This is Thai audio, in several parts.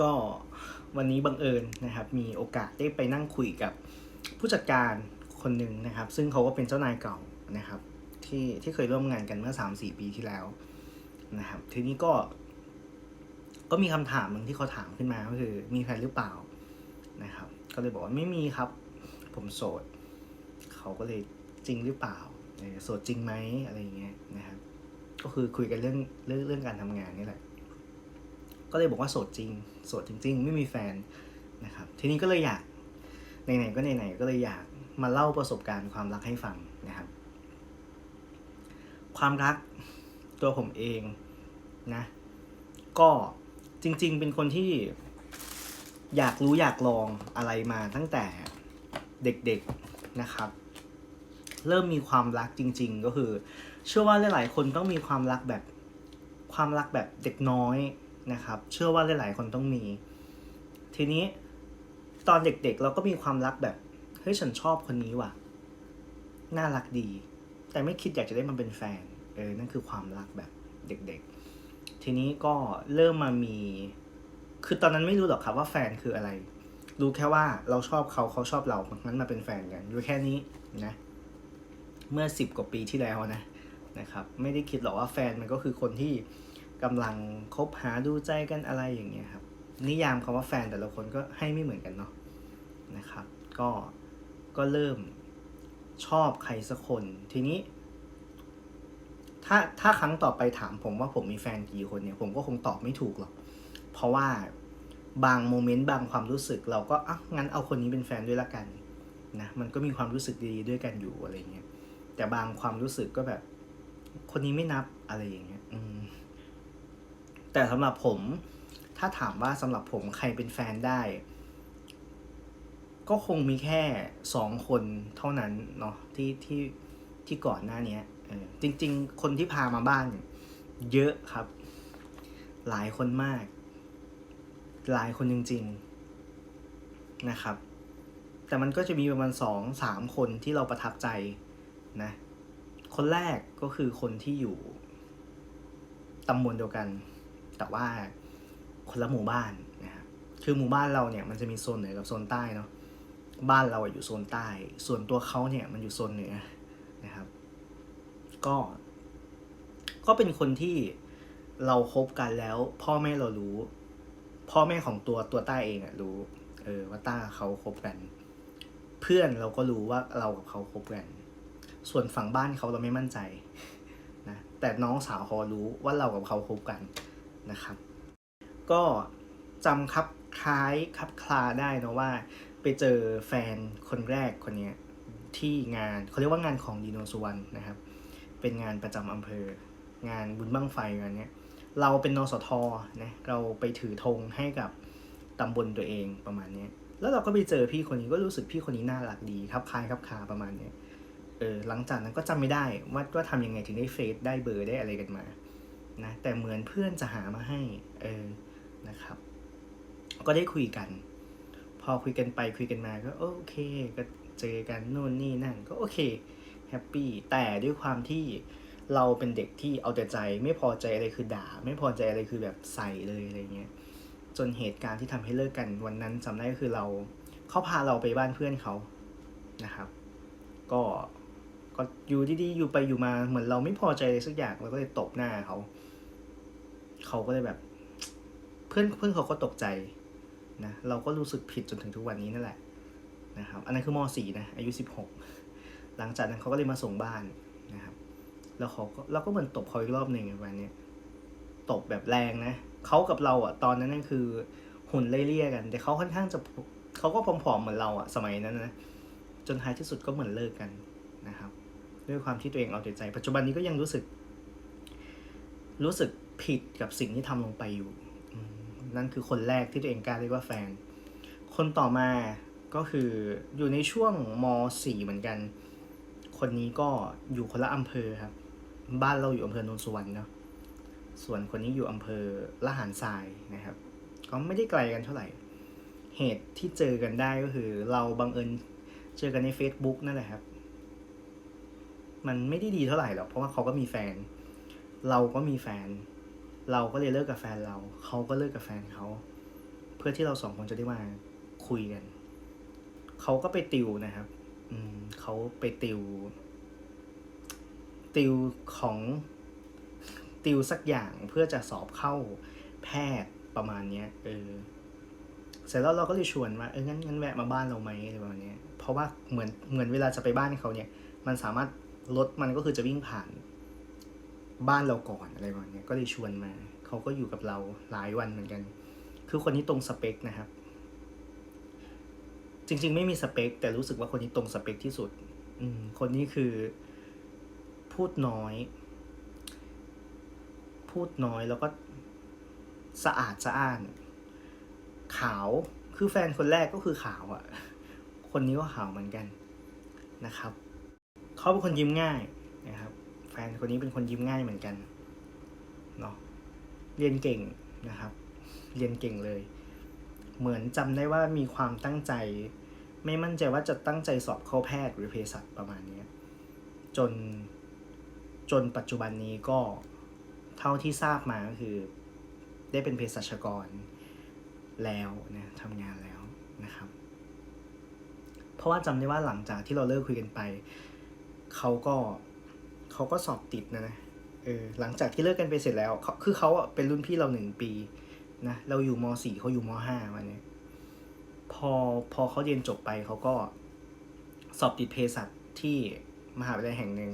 ก็วันนี้บังเอิญนะครับ มีโอกาสได้ไปนั่งคุยกับผู้จัดการคนหนึ่งนะครับ ซึ่งเขาก็เป็นเจ้านายเก่านะครับที่ที่เคยร่วมงานกันเมื่อสามสี่ปีที่แล้วนะครับ ทีนี้ก็ก็มีคำถามหนึ่งที่เขาถามขึ้นมาก็คือมีแฟนหรือเปล่านะครับ ก็เลยบอกว่าไม่มีครับ ผมโสด เขาก็เลยจริงหรือเปล่าโสดจริงไหมอะไรเงี้ยนะครับ ก็คือคุยกันเรื่องเรื่องเรื่องการทำงานนี่แหละ ก็เลยบอกว่าโสดจริง โสดจริง ๆ ไม่มีแฟนนะครับ ทีนี้ก็เลยอยากไหนๆก็ไหนๆก็เลยอยากมาเล่าประสบการณ์ความรักให้ฟังนะครับ ความรักตัวผมเองนะ ก็จริง ๆ เป็นคนที่อยากรู้อยากลองอะไรมาตั้งแต่เด็กๆนะครับ เริ่มมีความรักจริง ๆ ก็คือ เชื่อว่าหลายๆ คนต้องมีความรักแบบความรักแบบเด็กน้อย นะครับ เชื่อว่าหลาย ๆ คนต้องมี ทีนี้ตอนเด็ก ๆ เราก็มีความรักแบบเฮ้ยฉันชอบคนนี้ว่ะ น่ารักดี แต่ไม่คิดอยากจะได้มันเป็นแฟนเออนั่นคือความรักแบบเด็ก ๆ ทีนี้ก็เริ่มมามี คือตอนนั้นไม่รู้หรอกครับว่าแฟนคืออะไร รู้แค่ว่าเราชอบเขาเขาชอบเรางั้นมาเป็นแฟนกันรู้แค่นี้นะ เมื่อสิบกว่าปีที่แล้วนะนะครับ ไม่ได้คิดหรอกว่าแฟนมันก็คือคนที่ กำลังคบหาดูใจกันอะไรอย่างเงี้ยครับ นิยามคำว่าแฟนแต่ละคนก็ให้ไม่เหมือนกันเนาะนะครับ ก็ก็เริ่มชอบใครสักคน ทีนี้ ถ้าถ้าครั้งต่อไปถามผมว่าผมมีแฟนกี่คนเนี่ย ผมก็คงตอบไม่ถูกหรอก เพราะว่าบางโมเมนต์บางความรู้สึกเราก็อะงั้นเอาคนนี้เป็นแฟนด้วยละกันนะมันก็มีความรู้สึกดีๆด้วยกันอยู่อะไรเงี้ยแต่บางความรู้สึกก็แบบ คนนี้ไม่นับอะไรอย่างเงี้ย อืม แต่สำหรับผม ถ้าถามว่าสำหรับผมใครเป็นแฟนได้ ก็คงมีแค่สองคนเท่านั้นเนาะที่ที่ที่ก่อนหน้าเนี้ยเออจริง ๆ คนที่พามาบ้าน เยอะครับ หลายคนมาก หลายคนจริง ๆนะครับ แต่มันก็จะมีประมาณสองสามคนที่เราประทับใจนะ คนแรกก็คือคนที่อยู่ตำบลเดียวกัน แต่ว่าคนละหมู่บ้านนะครับคือหมู่บ้านเราเนี่ยมันจะมีโซนเหนือกับโซนใต้เนาะบ้านเราอยู่โซนใต้ ส่วนตัวเขาเนี่ยมันอยู่โซนเหนือนะครับ ก็ ก็เป็นคนที่เราคบกันแล้ว พ่อแม่เรารู้ พ่อแม่ของตัวตัวต้าเองอะรู้ เออว่าต้าเขาคบกัน เพื่อนเราก็รู้ว่าเรากับเขาคบกัน ส่วนฝั่งบ้านเขาเราไม่มั่นใจนะแต่น้องสาวเขารู้ว่าเรากับเขาคบกัน นะครับ ก็จำครับคล้ายครับคลาได้นะว่า ไปเจอแฟนคนแรกคนนี้ที่งานเขาเรียกว่างานของดีโนสุวรรณนะครับ เป็นงานประจำอำเภอ งานบุญบั้งไฟงานเนี้ยเราเป็นนสทนะเราไปถือธงให้กับตำบลตัวเองประมาณนี้แล้วเราก็ไปเจอพี่คนนี้ก็รู้สึกพี่คนนี้น่ารักดีครับคล้ายครับคาประมาณนี้เออหลังจากนั้นก็จำไม่ได้ว่าว่าทำยังไงถึงได้เฟซได้เบอร์ได้อะไรกันมา นะแต่เหมือนเพื่อนจะหามาให้เออนะครับ ก็ได้คุยกัน พอคุยกันไปคุยกันมาก็โอเค ก็เจอกันนู่นนี่นั่นก็โอเคแฮปปี้แต่ด้วยความที่เราเป็นเด็กที่เอาแต่ใจ ไม่พอใจอะไรคือด่า ไม่พอใจอะไรคือแบบใส่เลยอะไรเงี้ยจนเหตุการณ์ที่ทำให้เลิกกันวันนั้นจำได้ก็คือเราเขาพาเราไปบ้านเพื่อนเขานะครับ ก็ก็อยู่ดีๆอยู่ไปอยู่มาเหมือนเราไม่พอใจอะไรสักอย่างเราก็เลยตบหน้าเขา เขาก็เลยแบบ เพื่อนเพื่อนเขาก็ตกใจนะเราก็รู้สึกผิดจนถึงทุกวันนี้นั่นแหละนะครับอันนั้นคือม .4 นะอายุ 16 หลังจากนั้นเขาก็เลยมาส่งบ้านนะครับ แล้วเขาก็เราก็เหมือนตบเขาอีกรอบหนึ่งวันนี้ตบแบบแรงนะเขากับเราอะตอนนั้นนั่นคือหุ่นเลี่ยๆกัน แต่เขาค่อนข้างจะเขาก็ผอมๆเหมือนเราอะสมัยนั้นนะจนท้ายที่สุดก็เหมือนเลิกกันนะครับ ด้วยความที่ตัวเองเอาแต่ใจ ปัจจุบันนี้ก็ยังรู้สึก รู้สึก ผิดกับสิ่งที่ทำลงไปอยู่ นั่นคือคนแรกที่ตัวเองกล้าเรียกว่าแฟน คนต่อมาก็คืออยู่ในช่วงม .4 เหมือนกัน คนนี้ก็อยู่คนละอำเภอครับ บ้านเราอยู่อำเภอโนนสุวรรณเนาะ ส่วนคนนี้อยู่อำเภอละหารทรายนะครับ ก็ไม่ได้ไกลกันเท่าไหร่ เหตุที่เจอกันได้ก็คือ เราบังเอิญเจอกันใน Facebook นั่นแหละครับ มันไม่ได้ดีเท่าไหร่หรอก เพราะว่าเขาก็มีแฟน เราก็มีแฟน เราก็เลยเลิกกับแฟนเรา เขาก็เลิกกับแฟนเขา เพื่อที่เราสองคนจะได้มาคุยกัน เขาก็ไปติวนะครับ อืมเขาไปติว ติวของติวสักอย่างเพื่อจะสอบเข้าแพทย์ประมาณเนี้ย เออ เสร็จแล้วเราก็เลยชวนว่าเอองั้นงั้นแวะมาบ้านเราไหมอะไรประมาณเนี้ยเพราะว่าเหมือนเหมือนเวลาจะไปบ้านเขาเนี่ย มันสามารถรถมันก็คือจะวิ่งผ่าน บ้านเราก่อนอะไรประมาณนี้ก็เลยชวนมาเขาก็อยู่กับเราหลายวันเหมือนกัน คือคนนี้ตรงสเปคนะครับ จริง ๆ ไม่มีสเปค แต่รู้สึกว่าคนนี้ตรงสเปคที่สุด อืม คนนี้คือ พูดน้อย พูดน้อยแล้วก็สะอาดสะอ้าน ขาวคือแฟนคนแรกก็คือขาวอะ่ะ คนนี้ก็ขาวเหมือนกันนะครับเขาเป็นคนยิ้มง่าย นครับแฟนคนนี้เป็นคนยิ้มง่ายเหมือนกันเนาะเรียนเก่งนะครับ เรียนเก่งเลย เหมือนจำได้ว่ามีความตั้งใจ ไม่มั่นใจว่าจะตั้งใจสอบเข้าแพทย์หรือเภสัชประมาณเนี้จนจนปัจจุบันนี้ก็เท่าที่ทราบมาก็คือ ได้เป็นเภสัชกรแล้วนะทำงานแล้วนะครับ เพราะว่าจำได้ว่าหลังจากที่เราเลิกคุยกันไป เขาก็ เขาก็สอบติดนะนะเออหลังจากที่เลิกกันไปเสร็จแล้วเขาคือเขาอะเป็นรุ่นพี่เราหนึ่งปีนะเราอยู่มสี่เขาอยู่มห้าวันเนี้ยพอพอเขาเรียนจบไปเขาก็สอบติดเภสัชที่มหาวิทยาลัยแห่งหนึ่ง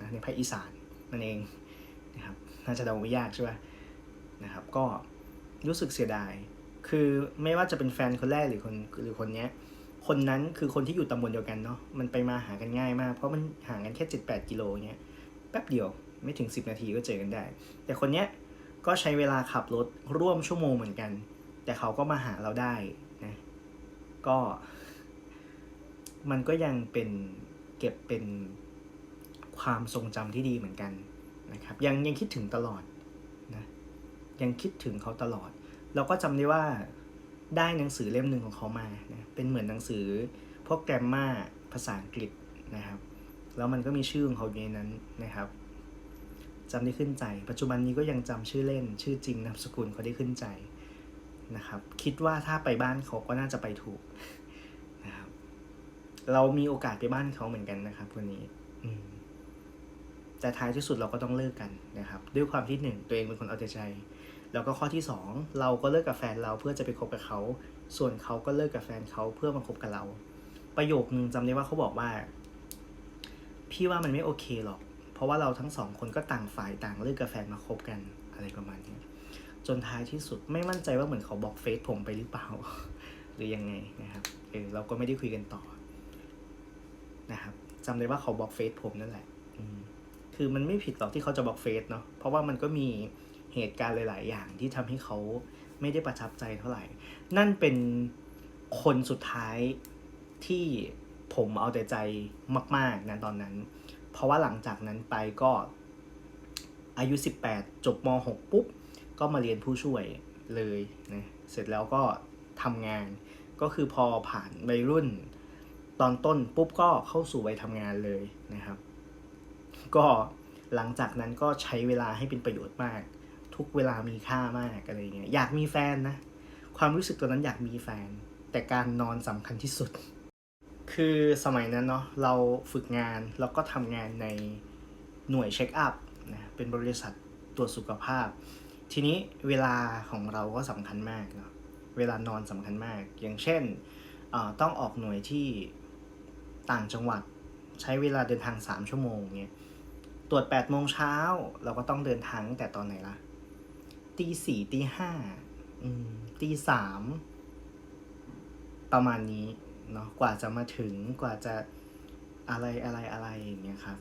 นะในภาคอีสานนั่นเองนะครับน่าจะเดาไม่ยากใช่ไหมนะครับก็รู้สึกเสียดาย คือไม่ว่าจะเป็นแฟนคนแรกหรือคนหรือคนเนี้ย คนนั้นคือคนที่อยู่ตำบลเดียวกันเนาะมันไปมาหากันง่ายมาก เพราะมันห่างกันแค่เจ็ดแปดกิโลเงี้ย แป๊บเดียวไม่ถึงสิบนาทีก็เจอกันได้ แต่คนเนี้ยก็ใช้เวลาขับรถร่วมชั่วโมงเหมือนกัน แต่เขาก็มาหาเราได้นะก็มันก็ยังเป็นเก็บเป็นความทรงจำที่ดีเหมือนกันนะครับยังยังคิดถึงตลอดนะยังคิดถึงเขาตลอด เราก็จำได้ว่าได้หนังสือเล่มหนึ่งของเขามานะเป็นเหมือนหนังสือพวกแกรมมาภาษาอังกฤษนะครับ แล้วมันก็มีชื่อของเขาอยู่ในนั้นนะครับจำได้ขึ้นใจ ปัจจุบันนี้ก็ยังจำชื่อเล่น ชื่อจริงนามสกุลเขาได้ขึ้นใจนะครับ คิดว่าถ้าไปบ้านเขาก็น่าจะไปถูกนะครับ เรามีโอกาสไปบ้านเขาเหมือนกันนะครับวันนี้ อืมแต่ท้ายที่สุดเราก็ต้องเลิกกันนะครับ ด้วยความที่หนึ่งตัวเองเป็นคนเอาแต่ใจ แล้วก็ข้อที่สองเราก็เลิกกับแฟนเราเพื่อจะไปคบกับเขา ส่วนเขาก็เลิกกับแฟนเขาเพื่อมาคบกับเรา ประโยคนึงจำได้ว่าเขาบอกว่า พี่ว่ามันไม่โอเคหรอก เพราะว่าเราทั้งสองคนก็ต่างฝ่ายต่างเลิกกับแฟมาคบกันอะไรประมาณนี้ จนท้ายที่สุดไม่มั่นใจว่าเหมือนเขาบล็อกเฟซผมไปหรือเปล่า หรือยังไงนะครับเออเราก็ไม่ได้คุยกันต่อนะครับจำได้ว่าเขาบล็อกเฟซผมนั่นแหละคือมันไม่ผิดหรอกที่เขาจะบล็อกเฟซเนาะ เพราะว่ามันก็มีเหตุการณ์หลาย ๆ อย่างที่ทำให้เขาไม่ได้ประทับใจเท่าไหร่ นั่นเป็นคนสุดท้ายที่ ผมเอาแต่ใจมากๆนะตอนนั้น เพราะว่าหลังจากนั้นไปก็อายุ 18 จบม .6 ปุ๊บ ก็มาเรียนผู้ช่วยเลยนะเสร็จแล้วก็ทำงาน ก็คือพอผ่านวัยรุ่นตอนต้นปุ๊บก็เข้าสู่วัยทำงานเลยนะครับ ก็หลังจากนั้นก็ใช้เวลาให้เป็นประโยชน์มาก ทุกเวลามีค่ามากอะไรเงี้ยอยากมีแฟนนะ ความรู้สึกตอนนั้นอยากมีแฟน แต่การนอนสำคัญที่สุด คือสมัยนั้นเนาะเราฝึกงานแล้วก็ทำงานในหน่วยเช็คอัพนะเป็นบริษัทตรวจสุขภาพ ทีนี้เวลาของเราก็สำคัญมากเนาะเวลานอนสำคัญมาก อย่างเช่นต้องออกหน่วยที่ต่างจังหวัดใช้เวลาเดินทาง 3 ชั่วโมงเนี่ยตรวจ8โมงเช้าเราก็ต้องเดินทางตั้งแต่ตอนไหนล่ะตีสี่ตีห้าตีสามประมาณนี้ เนาะกว่าจะมาถึงกว่าจะอะไรอะไรอะไรอย่างเงี้ยครับ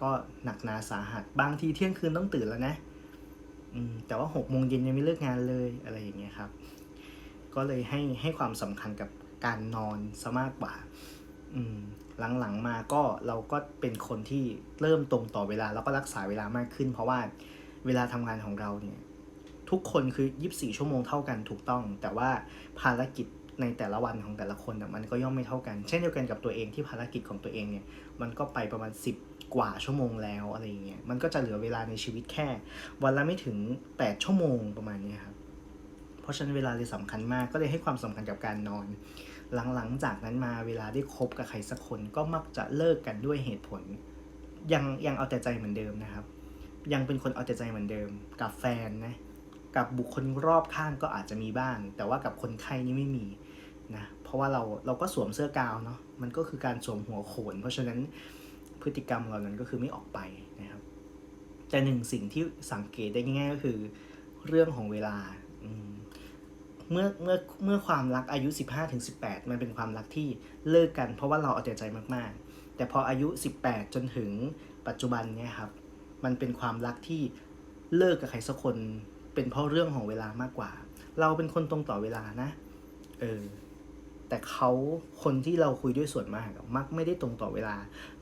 ก็หนักหนาสาหัสบางทีเที่ยงคืนต้องตื่นแล้วนะอืมแต่ว่าหกโมงเย็นยังไม่เลิกงานเลยอะไรอย่างเงี้ยครับ ก็เลยให้ให้ความสำคัญกับการนอนซะมากกว่า อืมหลังๆมาก็เราก็เป็นคนที่เริ่มตรงต่อเวลาแล้วก็รักษาเวลามากขึ้น เพราะว่าเวลาทำงานของเราเนี่ย ทุกคนคือ 24 ชั่วโมงเท่ากันถูกต้อง แต่ว่าภารกิจ ในแต่ละวันของแต่ละคนน่ะมันก็ย่อมไม่เท่ากัน เช่นเดียวกันกับตัวเองที่ภารกิจของตัวเองเนี่ยมันก็ไปประมาณ 10 กว่าชั่วโมงแล้วอะไรอย่างเงี้ยมันก็จะเหลือเวลาในชีวิตแค่ วันละไม่ถึง 8 ชั่วโมงประมาณนี้ครับเพราะฉะนั้นเวลาเลยสำคัญมากก็เลยให้ความสำคัญกับการนอน หลังๆจากนั้นมาเวลาได้คบกับใครสักคนก็มักจะเลิกกันด้วยเหตุผล ยังยังเอาแต่ใจเหมือนเดิมนะครับ ยังเป็นคนเอาแต่ใจเหมือนเดิมกับแฟนนะ กับบุคคลรอบข้างก็อาจจะมีบ้าง แต่ว่ากับคนไข้นี่ไม่มีนะเพราะว่าเราเราก็สวมเสื้อกาวเนาะมันก็คือการสวมหัวโขน เพราะฉะนั้นพฤติกรรมเหล่านั้นก็คือไม่ออกไปนะครับ แต่หนึ่งสิ่งที่สังเกตได้ง่ายก็คือเรื่องของเวลาเมื่อเมื่อเมื่อความรักอายุ 15ถึง18 มันเป็นความรักที่เลิกกัน เพราะว่าเราเอาแต่ใจมากๆ แต่พออายุ 18 จนถึงปัจจุบันเนี่ยครับ มันเป็นความรักที่เลิกกับใครสักคน เป็นเพราะเรื่องของเวลามากกว่า เราเป็นคนตรงต่อเวลานะ เออ แต่เขาคนที่เราคุยด้วยส่วนมากมักไม่ได้ตรงต่อเวลา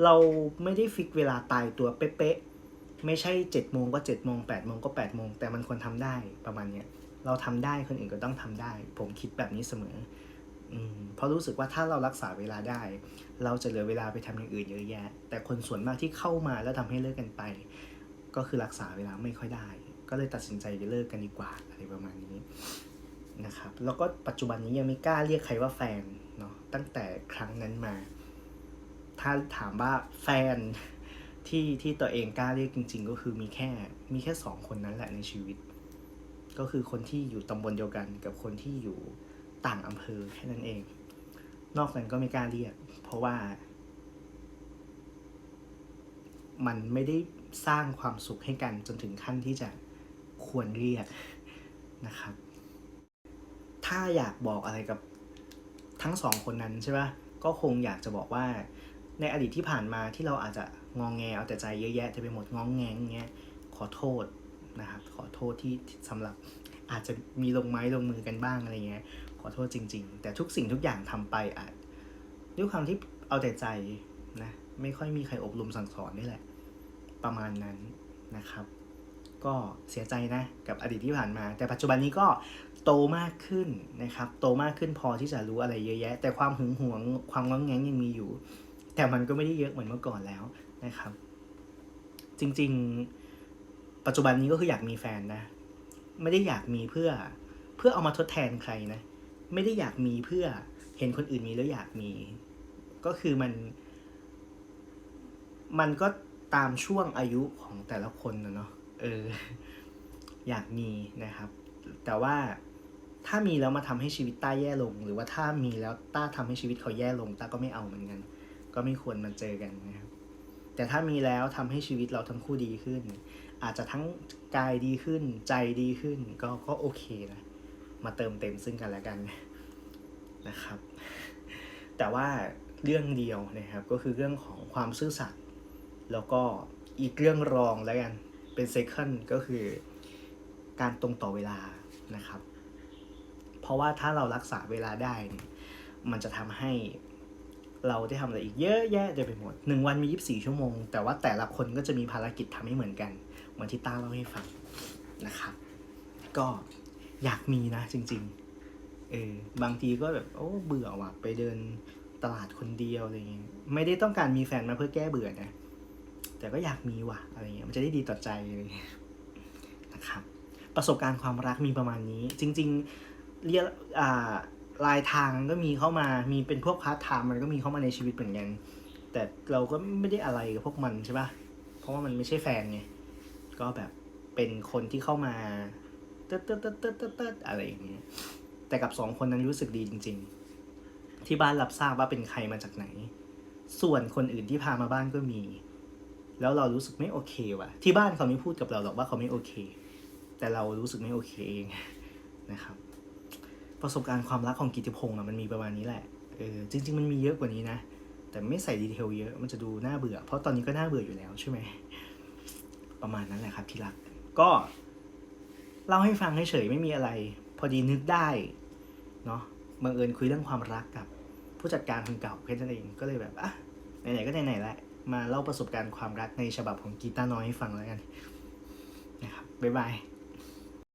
เราไม่ได้ฟิกเวลาตายตัวเป๊ะๆ ไม่ใช่เจ็ดโมงก็เจ็ดโมงแปดโมงก็แปดโมง แต่มันควรทำได้ประมาณเนี้ย เราทำได้คนอื่นก็ต้องทำได้ ผมคิดแบบนี้เสมออืเพราะรู้สึกว่าถ้าเรารักษาเวลาได้ เราจะเหลือเวลาไปทำอย่างอื่นเยอะแยะ แต่คนส่วนมากที่เข้ามาแล้วทำให้เลิกกันไป ก็คือรักษาเวลาไม่ค่อยได้ ก็เลยตัดสินใจเลิกกันดีกว่าอะไรประมาณนี้นะครับแล้วก็ปัจจุบันนี้ยังไม่กล้าเรียกใครว่าแฟนเนาะตั้งแต่ครั้งนั้นมา ถ้าถามว่าแฟนที่ที่ตัวเองกล้าเรียกจริง ๆ ก็คือมีแค่มีแค่สองคนนั้นแหละในชีวิต ก็คือคนที่อยู่ตำบลเดียวกันกับคนที่อยู่ต่างอำเภอแค่นั้นเอง นอกนั้นก็ไม่กล้าเรียก เพราะว่า มันไม่ได้สร้างความสุขให้กันจนถึงขั้นที่จะ ควรเรียกนะครับ ถ้าอยากบอกอะไรกับทั้งสองคนนั้นใช่ปะก็คงอยากจะบอกว่า ในอดีตที่ผ่านมาที่เราอาจจะงองแงเอาแต่ใจเยอะแยะเต็มไปหมดงองแงงเงี้ยขอโทษนะครับขอโทษที่สำหรับอาจจะมีลงไม้ลงมือกันบ้างอะไรเงี้ยขอโทษจริง ๆ แต่ทุกสิ่งทุกอย่างทำไปอาจด้วยความที่เอาแต่ใจนะไม่ค่อยมีใครอบรมสั่งสอนนี่แหละ ประมาณนั้นนะครับ ก็เสียใจนะกับอดีตที่ผ่านมา แต่ปัจจุบันนี้ก็โตมากขึ้นนะครับ โตมากขึ้นพอที่จะรู้อะไรเยอะแยะ แต่ความหึงหวงความง้องแงงยังมีอยู่ แต่มันก็ไม่ได้เยอะเหมือนเมื่อก่อนแล้วนะครับ จริงๆ ปัจจุบันนี้ก็คืออยากมีแฟนนะ ไม่ได้อยากมีเพื่อเพื่อเอามาทดแทนใครนะ ไม่ได้อยากมีเพื่อเห็นคนอื่นมีแล้วอยากมี ก็คือมัน มันก็ตามช่วงอายุของแต่ละคนนะเนาะ เอออยากมีนะครับ แต่ว่าถ้ามีแล้วมาทำให้ชีวิตต้าแย่ลง หรือว่าถ้ามีแล้วต้าทำให้ชีวิตเขาแย่ลงต้าก็ไม่เอาเหมือนกัน ก็ไม่ควรมาเจอกันนะครับ แต่ถ้ามีแล้วทำให้ชีวิตเราทั้งคู่ดีขึ้น อาจจะทั้งกายดีขึ้น ใจดีขึ้น ก็ก็โอเคนะมาเติมเต็มซึ่งกันและกันนะครับ แต่ว่าเรื่องเดียวนะครับก็คือเรื่องของความซื่อสัตย์แล้วก็อีกเรื่องรองแล้วกัน เป็น second ก็คือการตรงต่อเวลานะครับ เพราะว่าถ้าเรารักษาเวลาได้เนี่ยมันจะทำให้เราได้ทำอะไรอีกเยอะแยะเต็มไปหมดหนึ่งวันมี 24 ชั่วโมง แต่ว่าแต่ละคนก็จะมีภารกิจทำให้เหมือนกันเหมือนที่ต้าเล่าให้ฟังนะครับ ก็อยากมีนะจริง ๆ เออบางทีก็แบบโอ้เบื่อว่ะไปเดินตลาดคนเดียวอะไรเงี้ยไม่ได้ต้องการมีแฟนมาเพื่อแก้เบื่อนะ แต่ก็อยากมีว่ะอะไรเงี้ยมันจะได้ดีต่อใจอะไรเลยนะครับประสบการณ์ความรักมีประมาณนี้ จริง ๆเรียกอ่าลายทางก็มีเข้ามามีเป็นพวกพาร์ทไทม์มันก็มีเข้ามาในชีวิตเหมือนกันแต่เราก็ไม่ได้อะไรกับพวกมันใช่ปะเพราะว่ามันไม่ใช่แฟนไงก็แบบเป็นคนที่เข้ามาเติร์ดเติร์ดเติร์ดเติร์ดเติร์ดเติร์ดอะไรอย่างเงี้ยแต่กับสองคนนั้นรู้สึกดีจริง ๆ ที่บ้านรับทราบว่าเป็นใครมาจากไหน ส่วนคนอื่นที่พามาบ้านก็มี แล้วเรารู้สึกไม่โอเคว่ะ ที่บ้านเขาไม่พูดกับเราหรอกว่าเขาไม่โอเค แต่เรารู้สึกไม่โอเคเองนะครับ ประสบการณ์ความรักของกิติพงศ์อะมันมีประมาณนี้แหละเออจริง ๆ มันมีเยอะกว่านี้นะ แต่ไม่ใส่ดีเทลเยอะมันจะดูน่าเบื่อ เพราะตอนนี้ก็น่าเบื่ออยู่แล้วใช่ไหมประมาณนั้นแหละครับที่รัก ก็เล่าให้ฟังเฉยๆไม่มีอะไร พอดีนึกได้เนาะบังเอิญคุยเรื่องความรักกับผู้จัดการคนเก่าแค่นั้นเองก็เลยแบบอะไหนๆก็ไหนๆแหละ มาเล่าประสบการณ์ความรักในฉบับของกีตาร์น้อยให้ฟังแล้วกันนะครับบ๊ายบาย